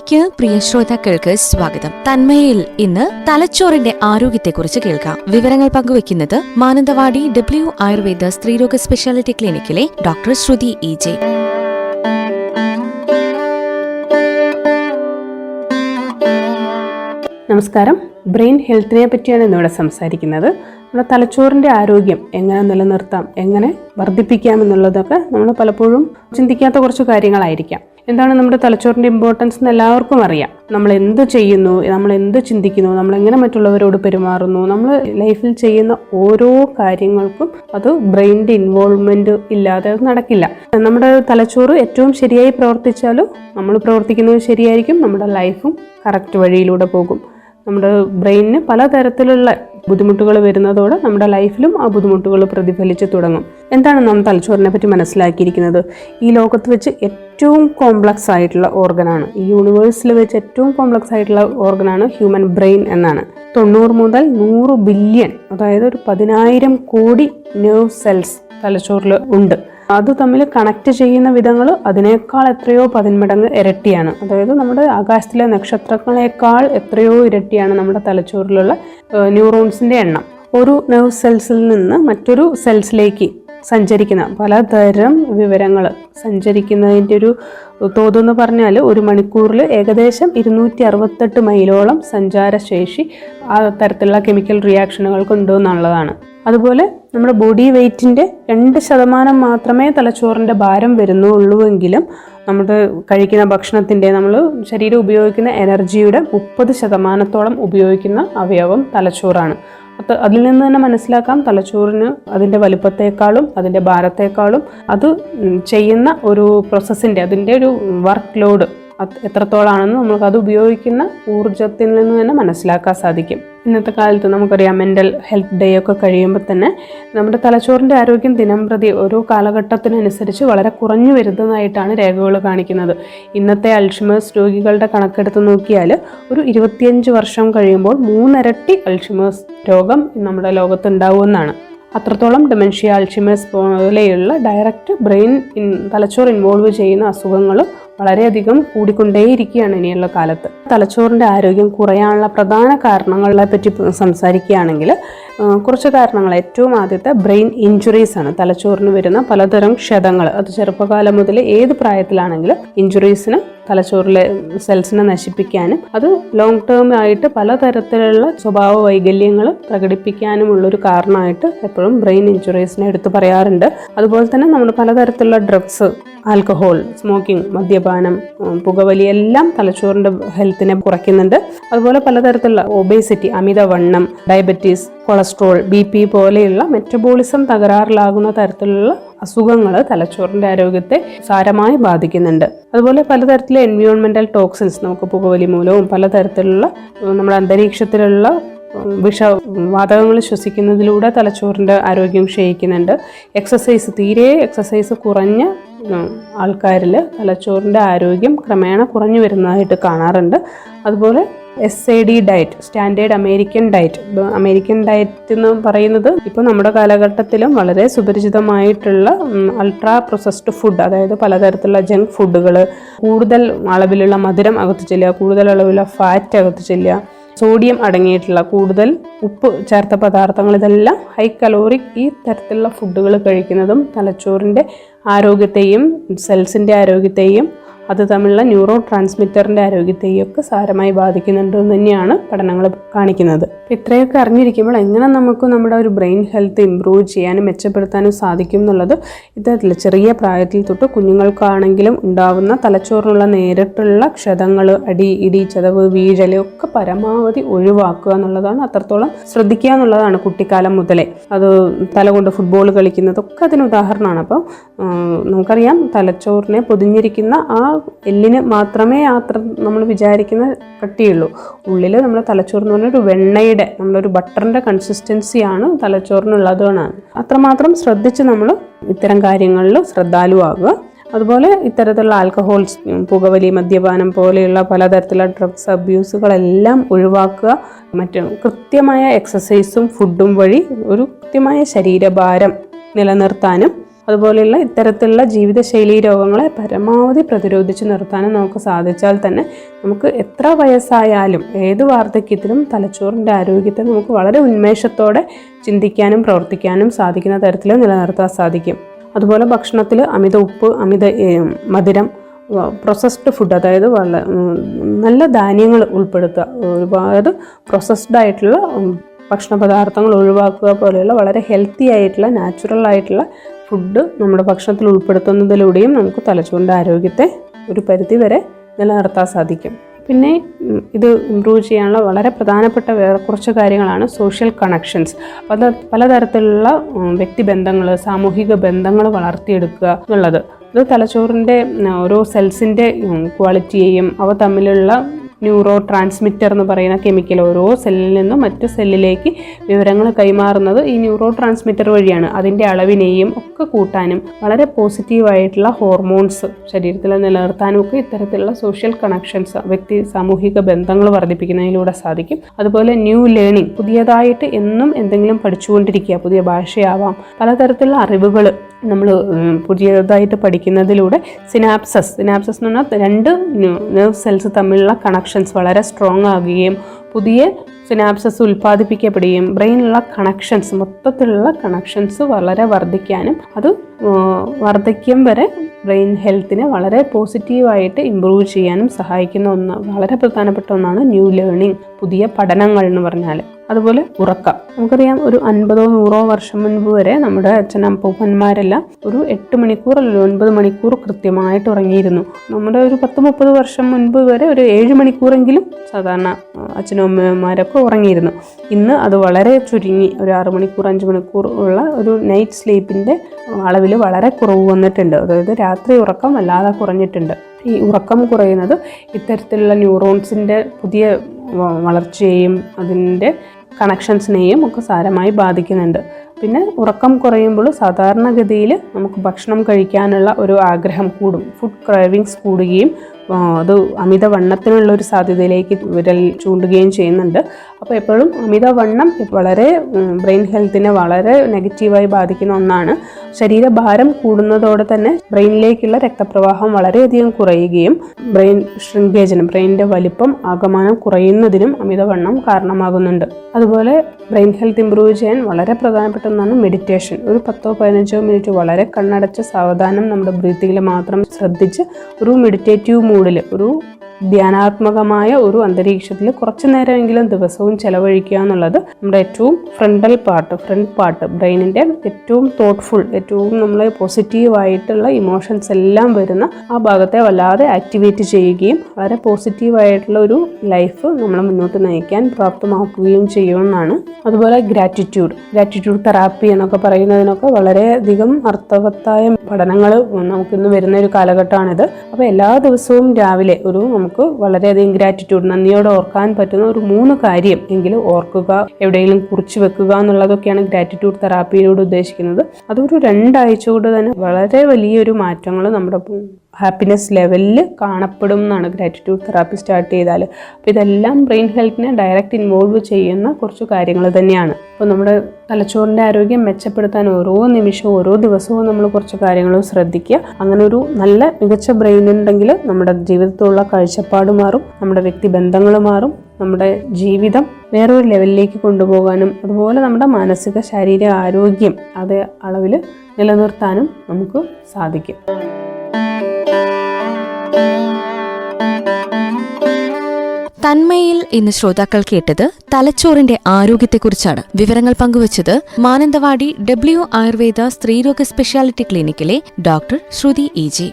തന്മയിലേക്ക് പ്രിയ ശ്രോതാക്കൾക്ക് സ്വാഗതം. തന്മയിൽ ഇന്ന് തലച്ചോറിന്റെ ആരോഗ്യത്തെക്കുറിച്ച് കേൾക്കാം. വിവരങ്ങൾ പങ്കുവെക്കുന്നത് മാനന്തവാടി ഡബ്ല്യു ആയുർവേദ സ്ത്രീരോഗ സ്പെഷ്യാലിറ്റി ക്ലിനിക്കിലെ ഡോക്ടർ ശ്രുതി ഇ ജെ. നമസ്കാരം. ബ്രെയിൻ ഹെൽത്തിനെ പറ്റിയാണ് ഇന്നിവിടെ സംസാരിക്കുന്നത്. നമ്മുടെ തലച്ചോറിന്റെ ആരോഗ്യം എങ്ങനെ നിലനിർത്താം എങ്ങനെ വർദ്ധിപ്പിക്കാം എന്നുള്ളതൊക്കെ നമ്മൾ പലപ്പോഴും ചിന്തിക്കാത്ത കുറച്ച് കാര്യങ്ങളായിരിക്കാം. എന്താണ് നമ്മുടെ തലച്ചോറിന്റെ ഇമ്പോർട്ടൻസ് എന്ന് എല്ലാവർക്കും അറിയാം. നമ്മൾ എന്ത് ചെയ്യുന്നു നമ്മൾ എന്ത് ചിന്തിക്കുന്നു നമ്മൾ എങ്ങനെ മറ്റുള്ളവരോട് പെരുമാറുന്നു നമ്മൾ ലൈഫിൽ ചെയ്യുന്ന ഓരോ കാര്യങ്ങൾക്കും അത് ബ്രെയിനിന്റെ ഇൻവോൾവ്മെന്റ് ഇല്ലാതെ അത് നടക്കില്ല. നമ്മുടെ തലച്ചോറ് ഏറ്റവും ശരിയായി പ്രവർത്തിച്ചാലും നമ്മൾ പ്രവർത്തിക്കുന്നത് ശരിയായിരിക്കും നമ്മുടെ ലൈഫും കറക്റ്റ് വഴിയിലൂടെ പോകും. നമ്മുടെ ബ്രെയിനിന് പലതരത്തിലുള്ള ബുദ്ധിമുട്ടുകൾ വരുന്നതോടെ നമ്മുടെ ലൈഫിലും ആ ബുദ്ധിമുട്ടുകൾ പ്രതിഫലിച്ച് തുടങ്ങും. എന്താണ് നാം തലച്ചോറിനെ പറ്റി മനസ്സിലാക്കിയിരിക്കുന്നത്? ഈ ലോകത്ത് വെച്ച് ഏറ്റവും കോംപ്ലക്സ് ആയിട്ടുള്ള ഓർഗനാണ് ഈ യൂണിവേഴ്സിൽ വെച്ച് ഏറ്റവും കോംപ്ലക്സ് ആയിട്ടുള്ള ഓർഗനാണ് ഹ്യൂമൻ ബ്രെയിൻ എന്നാണ്. തൊണ്ണൂറ് മുതൽ നൂറ് ബില്യൺ അതായത് ഒരു പതിനായിരം കോടി നെർവ് സെൽസ് തലച്ചോറിൽ ഉണ്ട്. അത് തമ്മിൽ കണക്ട് ചെയ്യുന്ന വിധങ്ങൾ അതിനേക്കാൾ എത്രയോ പതിന്മടങ്ങ് ഇരട്ടിയാണ്. അതായത് നമ്മുടെ ആകാശത്തിലെ നക്ഷത്രങ്ങളെക്കാൾ എത്രയോ ഇരട്ടിയാണ് നമ്മുടെ തലച്ചോറിലുള്ള ന്യൂറോൺസിന്റെ എണ്ണം. ഒരു നെർവ് സെൽസിൽ നിന്ന് മറ്റൊരു സെൽസിലേക്ക് സഞ്ചരിക്കുന്ന പലതരം വിവരങ്ങൾ സഞ്ചരിക്കുന്നതിന്റെ ഒരു തോതെന്ന് പറഞ്ഞാൽ ഒരു മണിക്കൂറിൽ ഏകദേശം ഇരുന്നൂറ്റി അറുപത്തെട്ട് മൈലോളം സഞ്ചാരശേഷി ആ തരത്തിലുള്ള കെമിക്കൽ റിയാക്ഷനുകൾക്ക് ഉണ്ടോ എന്നുള്ളതാണ് അതുപോലെ നമ്മുടെ ബോഡി വെയ്റ്റിന്റെ രണ്ട് ശതമാനം മാത്രമേ തലച്ചോറിന്റെ ഭാരം വരുന്നുള്ളൂവെങ്കിലും നമ്മൾ കഴിക്കുന്ന ഭക്ഷണത്തിന്റെ നമ്മൾ ശരീരം ഉപയോഗിക്കുന്ന എനർജിയുടെ മുപ്പത് ശതമാനത്തോളം ഉപയോഗിക്കുന്ന അവയവം തലച്ചോറാണ്. അത് അതിൽ നിന്ന് തന്നെ മനസ്സിലാക്കാം. തലച്ചോറിന് അതിന്റെ വലുപ്പത്തേക്കാളും അതിന്റെ ഭാരത്തേക്കാളും അത് ചെയ്യുന്ന ഒരു പ്രോസസ്സിന്റെ അതിന്റെ ഒരു വർക്ക് ലോഡ് എത്രത്തോളാണെന്ന് അത് ഉപയോഗിക്കുന്ന ഊർജത്തിൽ നിന്ന് തന്നെ മനസ്സിലാക്കാൻ സാധിക്കും. ഇന്നത്തെ കാലത്ത് നമുക്കറിയാം മെന്റൽ ഹെൽത്ത് ഡേ ഒക്കെ കഴിയുമ്പോൾ തന്നെ നമ്മുടെ തലച്ചോറിന്റെ ആരോഗ്യം ദിനം പ്രതി ഓരോ കാലഘട്ടത്തിനനുസരിച്ച് വളരെ കുറഞ്ഞു വരുന്നതായിട്ടാണ് രേഖകൾ കാണിക്കുന്നത്. ഇന്നത്തെ അൽഷിമേഴ്സ് രോഗികളുടെ കണക്കെടുത്ത് നോക്കിയാൽ ഒരു ഇരുപത്തിയഞ്ച് വർഷം കഴിയുമ്പോൾ മൂന്നിരട്ടി അൽഷിമേഴ്സ് രോഗം നമ്മുടെ ലോകത്തുണ്ടാവുമെന്നാണ് അത്രത്തോളം ഡെമെൻഷ്യ അൽഷിമേഴ്സ് പോലെയുള്ള ഡയറക്റ്റ് ബ്രെയിൻ തലച്ചോർ ഇൻവോൾവ് ചെയ്യുന്ന അസുഖങ്ങൾ വളരെയധികം കൂടിക്കൊണ്ടേയിരിക്കുകയാണ് ഇനിയുള്ള കാലത്ത്. തലച്ചോറിന്റെ ആരോഗ്യം കുറയാനുള്ള പ്രധാന കാരണങ്ങളെ പറ്റി സംസാരിക്കുകയാണെങ്കിൽ കുറച്ച് കാരണങ്ങൾ. ഏറ്റവും ആദ്യത്തെ ബ്രെയിൻ ഇഞ്ചുറീസ് ആണ്. തലച്ചോറിന് വരുന്ന പലതരം ക്ഷതങ്ങൾ. അത് ചെറുപ്പകാലം മുതൽ ഏത് പ്രായത്തിലാണെങ്കിലും ഇഞ്ചുറീസിന് തലച്ചോറിലെ സെൽസിനെ നശിപ്പിക്കാനും അത് ലോങ് ടേം ആയിട്ട് പലതരത്തിലുള്ള സ്വഭാവ വൈകല്യങ്ങൾ പ്രകടിപ്പിക്കാനുമുള്ളൊരു കാരണമായിട്ട് എപ്പോഴും ബ്രെയിൻ ഇഞ്ചുറീസിനെ എടുത്തു പറയാറുണ്ട്. അതുപോലെ തന്നെ നമ്മൾ പലതരത്തിലുള്ള ഡ്രഗ്സ് ആൽക്കഹോൾ സ്മോക്കിംഗ് മദ്യപാനം പുകവലി എല്ലാം തലച്ചോറിന്റെ ഹെൽത്തിനെ കുറയ്ക്കുന്നുണ്ട്. അതുപോലെ പലതരത്തിലുള്ള ഒബേസിറ്റി അമിതവണ്ണം ഡയബറ്റീസ് കൊളസ്ട്രോൾ ബി പി പോലെയുള്ള മെറ്റബോളിസം തകരാറിലാകുന്ന തരത്തിലുള്ള അസുഖങ്ങൾ തലച്ചോറിന്റെ ആരോഗ്യത്തെ സാരമായി ബാധിക്കുന്നുണ്ട്. അതുപോലെ പലതരത്തിലെ എൻവിയോൺമെന്റൽ ടോക്സിൻസ് നമുക്ക് പുകവലി മൂലവും പലതരത്തിലുള്ള നമ്മുടെ അന്തരീക്ഷത്തിലുള്ള വിഷ വാതകങ്ങൾ ശ്വസിക്കുന്നതിലൂടെ തലച്ചോറിന്റെ ആരോഗ്യം ക്ഷയിക്കുന്നുണ്ട്. എക്സസൈസ് തീരെ എക്സസൈസ് കുറഞ്ഞ ആൾക്കാരിൽ തലച്ചോറിന്റെ ആരോഗ്യം ക്രമേണ കുറഞ്ഞു വരുന്നതായിട്ട് കാണാറുണ്ട്. അതുപോലെ S A D diet standard American diet American diet എന്ന് പറയുന്നത് ഇപ്പോൾ നമ്മുടെ കാലഘട്ടത്തിലും വളരെ സുപരിചിതമായിട്ടുള്ള അൾട്രാ പ്രൊസസ്ഡ് ഫുഡ് അതായത് പലതരത്തിലുള്ള ജങ്ക് ഫുഡുകൾ കൂടുതൽ അളവിലുള്ള മധുരം അകത്ത് ചെല്ലുക കൂടുതൽ അളവിലുള്ള ഫാറ്റ് അകത്ത് ചെല്ലുക സോഡിയം അടങ്ങിയിട്ടുള്ള കൂടുതൽ ഉപ്പ് ചേർത്ത പദാർത്ഥങ്ങൾ ഇതെല്ലാം ഹൈ കലോറിക് ഈ തരത്തിലുള്ള ഫുഡുകൾ കഴിക്കുന്നതും തലച്ചോറിന്റെ ആരോഗ്യത്തെയും സെൽസിന്റെ ആരോഗ്യത്തെയും അത് തമ്മിലുള്ള ന്യൂറോ ട്രാൻസ്മിറ്ററിന്റെ ആരോഗ്യത്തെയും ഒക്കെ സാരമായി ബാധിക്കുന്നുണ്ട് എന്ന് തന്നെയാണ് പഠനങ്ങൾ കാണിക്കുന്നത്. ഇത്രയൊക്കെ അറിഞ്ഞിരിക്കുമ്പോൾ എങ്ങനെ നമുക്ക് നമ്മുടെ ഒരു ബ്രെയിൻ ഹെൽത്ത് ഇമ്പ്രൂവ് ചെയ്യാനും മെച്ചപ്പെടുത്താനും സാധിക്കും എന്നുള്ളത് ഇത്തരത്തിൽ ചെറിയ പ്രായത്തിൽ തൊട്ട് കുഞ്ഞുങ്ങൾക്കാണെങ്കിലും ഉണ്ടാവുന്ന തലച്ചോറിനുള്ള നേരിട്ടുള്ള ക്ഷതങ്ങൾ അടി ഇടി ചതവ് വീഴൽ ഒക്കെ പരമാവധി ഒഴിവാക്കുക എന്നുള്ളതാണ് അത്രത്തോളം ശ്രദ്ധിക്കുക എന്നുള്ളതാണ് കുട്ടിക്കാലം മുതലേ. അത് തലകൊണ്ട് ഫുട്ബോൾ കളിക്കുന്നതൊക്കെ അതിന് ഉദാഹരണമാണ്. അപ്പോൾ നമുക്കറിയാം തലച്ചോറിനെ പൊതിഞ്ഞിരിക്കുന്ന ആ എല്ലിന് മാത്രമേ യാത്ര നമ്മൾ വിചാരിക്കുന്ന കട്ടിയുള്ളൂ. ഉള്ളിൽ നമ്മൾ തലച്ചോറ് എന്ന് പറഞ്ഞാൽ ഒരു വെണ്ണയുടെ നമ്മളൊരു ബട്ടറിന്റെ കൺസിസ്റ്റൻസിയാണ് തലച്ചോറിനുള്ളതുകൊണ്ടാണ്. അത്രമാത്രം ശ്രദ്ധിച്ച് നമ്മൾ ഇത്തരം കാര്യങ്ങളിൽ ശ്രദ്ധാലുവാകുക അതുപോലെ ഇത്തരത്തിലുള്ള ആൽക്കഹോൾസ് പുകവലി മദ്യപാനം പോലെയുള്ള പലതരത്തിലുള്ള ഡ്രഗ്സ് അബ്യൂസുകളെല്ലാം ഒഴിവാക്കുക. മറ്റ് കൃത്യമായ എക്സസൈസും ഫുഡും വഴി ഒരു കൃത്യമായ ശരീരഭാരം നിലനിർത്താനും അതുപോലെയുള്ള ഇത്തരത്തിലുള്ള ജീവിതശൈലി രോഗങ്ങളെ പരമാവധി പ്രതിരോധിച്ച് നിർത്താനും നമുക്ക് സാധിച്ചാൽ തന്നെ നമുക്ക് എത്ര വയസ്സായാലും ഏത് വാർദ്ധക്യത്തിലും തലച്ചോറിന്റെ ആരോഗ്യത്തെ നമുക്ക് വളരെ ഉന്മേഷത്തോടെ ചിന്തിക്കാനും പ്രവർത്തിക്കാനും സാധിക്കുന്ന തരത്തിൽ നിലനിർത്താൻ സാധിക്കും. അതുപോലെ ഭക്ഷണത്തിൽ അമിത ഉപ്പ് അമിത മധുരം പ്രൊസസ്ഡ് ഫുഡ് അതായത് വള നല്ല ധാന്യങ്ങൾ ഉൾപ്പെടുത്തുക. ഒരുപാട് പ്രൊസസ്ഡ് ആയിട്ടുള്ള ഭക്ഷണ പദാർത്ഥങ്ങൾ ഒഴിവാക്കുക പോലെയുള്ള വളരെ ഹെൽത്തി ആയിട്ടുള്ള നാച്ചുറൽ ആയിട്ടുള്ള ഫുഡ് നമ്മുടെ ഭക്ഷണത്തിൽ ഉൾപ്പെടുത്തുന്നതിലൂടെയും നമുക്ക് തലച്ചോറിന്റെ ആരോഗ്യത്തെ ഒരു പരിധി വരെ നിലനിർത്താൻ സാധിക്കും. പിന്നെ ഇത് ഇമ്പ്രൂവ് ചെയ്യാനുള്ള വളരെ പ്രധാനപ്പെട്ട വേറെ കുറച്ച് കാര്യങ്ങളാണ് സോഷ്യൽ കണക്ഷൻസ് പല പലതരത്തിലുള്ള വ്യക്തിബന്ധങ്ങൾ സാമൂഹിക ബന്ധങ്ങൾ വളർത്തിയെടുക്കുക എന്നുള്ളത്. അത് തലച്ചോറിന്റെ ഓരോ സെൽസിന്റെ ക്വാളിറ്റിയെയും അവ തമ്മിലുള്ള ന്യൂറോ ട്രാൻസ്മിറ്റർ എന്ന് പറയുന്ന കെമിക്കൽ ഓരോ സെല്ലിൽ നിന്നും മറ്റു സെല്ലിലേക്ക് വിവരങ്ങൾ കൈമാറുന്നത് ഈ ന്യൂറോ ട്രാൻസ്മിറ്റർ വഴിയാണ്. അതിന്റെ അളവിനെയും ഒക്കെ കൂട്ടാനും വളരെ പോസിറ്റീവായിട്ടുള്ള ഹോർമോൺസ് ശരീരത്തിൽ നിലനിർത്താനും ഒക്കെ ഇത്തരത്തിലുള്ള സോഷ്യൽ കണക്ഷൻസ് വ്യക്തി സാമൂഹിക ബന്ധങ്ങൾ വർദ്ധിപ്പിക്കുന്നതിലൂടെ സാധിക്കും. അതുപോലെ ന്യൂ ലേണിംഗ് പുതിയതായിട്ട് എന്നും എന്തെങ്കിലും പഠിച്ചുകൊണ്ടിരിക്കുക പുതിയ ഭാഷയാവാം പലതരത്തിലുള്ള അറിവുകൾ നമ്മൾ പുതിയതായിട്ട് പഠിക്കുന്നതിലൂടെ സിനാപ്സസ് സിനാപ്സസ് എന്ന് പറഞ്ഞാൽ രണ്ട് നെർവ് സെൽസ് തമ്മിലുള്ള കണക്ഷൻസ് വളരെ സ്ട്രോങ് ആകുകയും പുതിയ സിനാപ്സസ് ഉൽപ്പാദിപ്പിക്കപ്പെടുകയും ബ്രെയിനിലുള്ള കണക്ഷൻസ് മൊത്തത്തിലുള്ള കണക്ഷൻസ് വളരെ വർദ്ധിക്കാനും അത് വർദ്ധിക്കും വരെ ബ്രെയിൻ ഹെൽത്തിനെ വളരെ പോസിറ്റീവായിട്ട് ഇമ്പ്രൂവ് ചെയ്യാനും സഹായിക്കുന്ന ഒന്ന് വളരെ പ്രധാനപ്പെട്ട ഒന്നാണ് ന്യൂ ലേണിംഗ് പുതിയ പഠനങ്ങൾ എന്ന് പറഞ്ഞാൽ അതുപോലെ ഉറക്കം. നമുക്കറിയാം ഒരു അൻപതോ നൂറോ വർഷം മുൻപ് വരെ നമ്മുടെ അച്ഛനപ്പൂപ്പന്മാരെല്ലാം ഒരു എട്ട് മണിക്കൂർ അല്ലെങ്കിൽ ഒൻപത് മണിക്കൂർ കൃത്യമായിട്ട് ഉറങ്ങിയിരുന്നു. നമ്മുടെ ഒരു പത്ത് മുപ്പത് വർഷം മുൻപ് വരെ ഒരു ഏഴ് മണിക്കൂറെങ്കിലും സാധാരണ അച്ഛനും അമ്മമാരൊക്കെ ഉറങ്ങിയിരുന്നു. ഇന്ന് അത് വളരെ ചുരുങ്ങി ഒരു ആറ് മണിക്കൂർ അഞ്ച് മണിക്കൂർ ഉള്ള ഒരു നൈറ്റ് സ്ലീപ്പിന്റെ അളവിൽ വളരെ കുറവ് വന്നിട്ടുണ്ട്. അതായത് രാത്രി ഉറക്കം വല്ലാതെ കുറഞ്ഞിട്ടുണ്ട്. ഈ ഉറക്കം കുറയുന്നത് ഇത്തരത്തിലുള്ള ന്യൂറോൺസിന്റെ പുതിയ വളർച്ചയെയും അതിന്റെ കണക്ഷൻസിനെയും ഒക്കെ സാരമായി ബാധിക്കുന്നുണ്ട്. പിന്നെ ഉറക്കം കുറയുമ്പോൾ സാധാരണഗതിയിൽ നമുക്ക് ഭക്ഷണം കഴിക്കാനുള്ള ഒരു ആഗ്രഹം കൂടും. ഫുഡ് ക്രൈവിങ്സ് കൂടുകയും അത് അമിതവണ്ണത്തിനുള്ള ഒരു സാധ്യതയിലേക്ക് വിരൽ ചൂണ്ടുകയും ചെയ്യുന്നുണ്ട്. അപ്പോൾ എപ്പോഴും അമിതവണ്ണം വളരെ ബ്രെയിൻ ഹെൽത്തിനെ വളരെ നെഗറ്റീവായി ബാധിക്കുന്ന ഒന്നാണ്. ശരീരഭാരം കൂടുന്നതോടെ തന്നെ ബ്രെയിനിലേക്കുള്ള രക്തപ്രവാഹം വളരെയധികം കുറയുകയും ബ്രെയിൻ ശൃംഖേജനം ബ്രെയിനിന്റെ വലിപ്പം ആകമാനം കുറയുന്നതിനും അമിതവണ്ണം കാരണമാകുന്നുണ്ട്. അതുപോലെ ബ്രെയിൻ ഹെൽത്ത് ഇമ്പ്രൂവ് ചെയ്യാൻ വളരെ പ്രധാനപ്പെട്ട ഒന്നാണ് മെഡിറ്റേഷൻ. ഒരു പത്തോ പതിനഞ്ചോ മിനിറ്റ് വളരെ കണ്ണടച്ച് സാവധാനം നമ്മുടെ ബ്രീത്തിങ്ങിൽ മാത്രം ശ്രദ്ധിച്ച് ഒരു മെഡിറ്റേറ്റീവ് മൂഡിൽ ഒരു ധ്യാനാത്മകമായ ഒരു അന്തരീക്ഷത്തിൽ കുറച്ചു നേരമെങ്കിലും ദിവസവും ചെലവഴിക്കുക എന്നുള്ളത് നമ്മുടെ ഏറ്റവും ഫ്രണ്ടൽ പാർട്ട് ഫ്രണ്ട് പാർട്ട് ബ്രെയിനിന്റെ ഏറ്റവും തോട്ട്ഫുൾ ഏറ്റവും നമ്മൾ പോസിറ്റീവായിട്ടുള്ള ഇമോഷൻസ് എല്ലാം വരുന്ന ആ ഭാഗത്തെ വല്ലാതെ ആക്ടിവേറ്റ് ചെയ്യുകയും വളരെ പോസിറ്റീവായിട്ടുള്ള ഒരു ലൈഫ് നമ്മൾ മുന്നോട്ട് നയിക്കാൻ പ്രാപ്തമാക്കുകയും ചെയ്യുമെന്നാണ്. അതുപോലെ ഗ്രാറ്റിറ്റ്യൂഡ് ഗ്രാറ്റിറ്റ്യൂഡ് തെറാപ്പി എന്നൊക്കെ പറയുന്നതിനൊക്കെ വളരെയധികം അർത്ഥവത്തായ പഠനങ്ങൾ നമുക്കിന്ന് വരുന്ന ഒരു കാലഘട്ടമാണിത്. അപ്പോൾ എല്ലാ ദിവസവും രാവിലെ ഒരു നമുക്ക് വളരെയധികം ഗ്രാറ്റിറ്റ്യൂഡ് നന്ദിയോടെ ഓർക്കാൻ പറ്റുന്ന ഒരു മൂന്ന് കാര്യം എങ്കിലും ഓർക്കുക എവിടെയെങ്കിലും കുറിച്ച് വെക്കുക എന്നുള്ളതൊക്കെയാണ് ഗ്രാറ്റിറ്റ്യൂഡ് തെറാപ്പിയിലൂടെ ഉദ്ദേശിക്കുന്നത്. അതൊരു രണ്ടാഴ്ച കൊണ്ട് തന്നെ വളരെ വലിയൊരു മാറ്റങ്ങൾ നമ്മുടെ ഹാപ്പിനെസ് ലെവലിൽ കാണപ്പെടും എന്നാണ് ഗ്രാറ്റിറ്റ്യൂഡ് തെറാപ്പി സ്റ്റാർട്ട് ചെയ്താൽ അപ്പോൾ ഇതെല്ലാം ബ്രെയിൻ ഹെൽത്തിനെ ഡയറക്റ്റ് ഇൻവോൾവ് ചെയ്യുന്ന കുറച്ച് കാര്യങ്ങൾ തന്നെയാണ്. അപ്പോൾ നമ്മുടെ തലച്ചോറിന്റെ ആരോഗ്യം മെച്ചപ്പെടുത്താൻ ഓരോ നിമിഷവും ഓരോ ദിവസവും നമ്മൾ കുറച്ച് കാര്യങ്ങളും ശ്രദ്ധിക്കുക. അങ്ങനെ ഒരു നല്ല മികച്ച ബ്രെയിൻ ഉണ്ടെങ്കിൽ നമ്മുടെ ജീവിതത്തിലുള്ള കാഴ്ചപ്പാട് മാറും നമ്മുടെ വ്യക്തിബന്ധങ്ങൾ മാറും നമ്മുടെ ജീവിതം വേറൊരു ലെവലിലേക്ക് കൊണ്ടുപോകാനും അതുപോലെ നമ്മുടെ മാനസിക ശാരീരിക ആരോഗ്യം അതേ അളവിൽ നിലനിർത്താനും നമുക്ക് സാധിക്കും. തന്മയിൽ ഇന്ന് ശ്രോതാക്കൾ കേട്ടത് തലച്ചോറിന്റെ ആരോഗ്യത്തെക്കുറിച്ചാണ്. വിവരങ്ങൾ പങ്കുവച്ചത് മാനന്തവാടി ഡബ്ല്യു ആയുർവേദ സ്ത്രീരോഗ സ്പെഷ്യാലിറ്റി ക്ലിനിക്കിലെ ഡോക്ടർ ശ്രുതി ഇ ജി.